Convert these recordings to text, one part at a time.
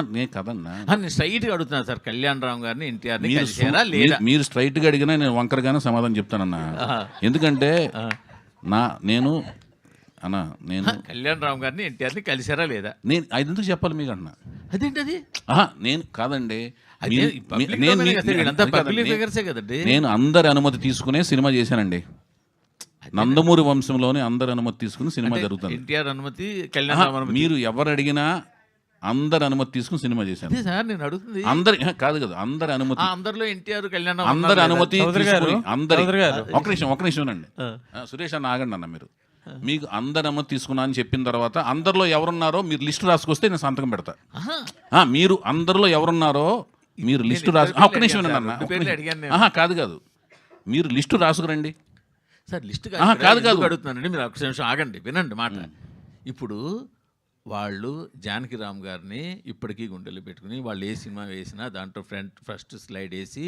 నేను కదన్నా నేను స్ట్రైట్గా అడుగుతున్నాను సార్ కళ్యాణ్ రామ్ గారిని ఎన్టీఆర్ మీరు కలిసారా సు- లేదా? మీరు- మీరు స్ట్రైట్గా అడిగినా నేను వంకరగానే సమాధానం చెప్తానన్నా. ఎందుకంటే నా నేను అన్నా నేను కళ్యాణ్ రామ్ గారిని ఎన్టీఆర్ని కలిసారా లేదా? నేను అది ఎందుకు చెప్పాలి మీకు అన్నా. అదేంటది? ఆహా, నేను కాదండి. అదే మీరు- public మీ- నేను- domain నేను- కదా సార్, వీళ్ళంతా అది కాదండి. public figures ఏ కదండి. నేను అందరి అనుమతి తీసుకునే సినిమా చేశానండి. నందమూరి వంశంలోనే అందరి అనుమతి తీసుకుని సినిమా జరుగుతుంది. ఎన్టీఆర్ అనుమతి కళ్యాణ్ ఆహా, రామ్ అనుమతి. మీరు ఎవరు అడిగినా అందరి అనుమతి తీసుకుని సినిమా చేశాను. అదే సార్ నేను అడుగుతుంది. అందరి కాదు కదా అందరి అనుమతి. ఆ, అందరిలో ఎన్టీఆర్ కళ్యాణ్ అందరి అనుమతి అందరి. ఒక నిమిషం ఒక నిమిషం అండి సురేష్ అన్న ఆగండి అన్న మీరు. మీకు అందరి అనుమతి తీసుకున్నా అని చెప్పిన తర్వాత అందరిలో ఎవరున్నారో మీరు లిస్టు రాసుకొస్తే నేను సంతకం పెడతా. మీరు అందరిలో ఎవరున్నారో మీరు లిస్టు రాసు ఒక్క నిమిషం అన్న కాదు కాదు. మీరు లిస్టు రాసుకురండి. సార్ లిస్ట్ కాదు, కాదు. అడుగుతున్నానండి? మీరు ఒక నిమిషం ఆగండి వినండి మాట. ఇప్పుడు వాళ్ళు జానకి రామ్ గారిని ఇప్పటికీ గుండెలు పెట్టుకుని వాళ్ళు ఏ సినిమా వేసినా దాంట్లో ఫ్రంట్ ఫస్ట్ స్లైడ్ వేసి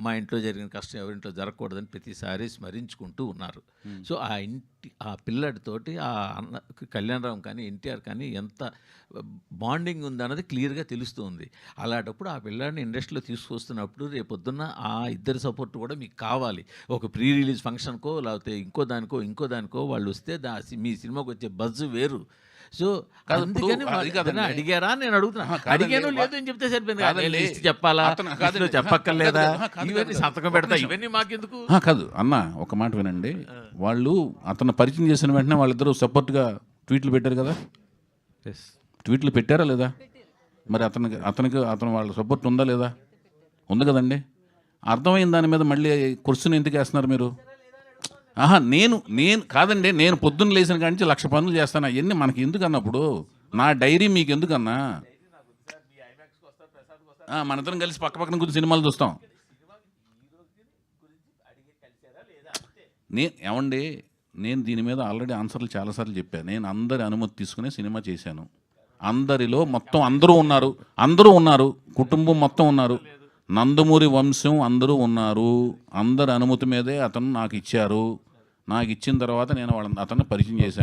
మా ఇంట్లో జరిగిన కష్టం ఎవరింట్లో జరగకూడదని ప్రతిసారి స్మరించుకుంటూ ఉన్నారు. సో ఆ ఇంటి ఆ పిల్లడితోటి ఆ అన్న కళ్యాణరామ్ కానీ ఎన్టీఆర్ కానీ ఎంత బాండింగ్ ఉందన్నది క్లియర్గా తెలుస్తుంది. అలాంటప్పుడు ఆ పిల్లాడిని ఇండస్ట్రీలో తీసుకొస్తున్నప్పుడు రేపొద్దున్న ఆ ఇద్దరి సపోర్ట్ కూడా మీకు కావాలి. ఒక ప్రీ రిలీజ్ ఫంక్షన్కో లేకపోతే ఇంకో దానికో ఇంకో దానికో వాళ్ళు వస్తే దా మీ సినిమాకి వచ్చే బజ్ వేరు. సో కాదు, అందుకని అడిగారా నేను అడుగుతున్నా. అడిగాను లేదు అని చెప్తే సరిపోయింది కదా. లిస్ట్ చెప్పాలా? కాదండి. చెప్పక్కర్లేదా? కాదు, ఇవన్నీ కాదు. సంతకం పెడతా ఇవన్నీ మాకెందుకు? కాదు. అన్న ఒక మాట వినండి. వాళ్ళు అతను పరిచయం చేసిన వెంటనే వాళ్ళిద్దరూ సపోర్ట్గా ట్వీట్లు పెట్టారు కదా? ట్వీట్లు పెట్టారా లేదా? మరి అతనికి అతనికి అతను వాళ్ళ సపోర్ట్ ఉందా లేదా? ఉంది కదండి. అర్థమైన దాని మీద మళ్ళీ క్వశ్చన్ ఎందుకు వేస్తున్నారు మీరు? ఆహా నేను నేను కాదండి నేను పొద్దున్న లేచిన కాడి నుంచి లక్ష పనులు చేస్తాను. అవన్నీ మనకి ఎందుకు అన్నప్పుడు నా డైరీ మీకు ఎందుకన్నా మనందరం మనిద్దరం కలిసి పక్క పక్కన కొంచెం సినిమాలు చూస్తాం. నేను ఏమండి నేను దీని మీద ఆల్రెడీ ఆన్సర్లు చాలాసార్లు చెప్పాను నేను అందరి అనుమతి తీసుకునే సినిమా చేశాను. అందరిలో మొత్తం అందరూ ఉన్నారు. అందరూ ఉన్నారు. కుటుంబం మొత్తం ఉన్నారు. నందమూరి వంశం అందరూ ఉన్నారు. అందరి అనుమతి మీదే అతను నాకు ఇచ్చారు. నాకు ఇచ్చిన తర్వాత నేను వాళ్ళని అతన్ని పరిచయం చేశాను.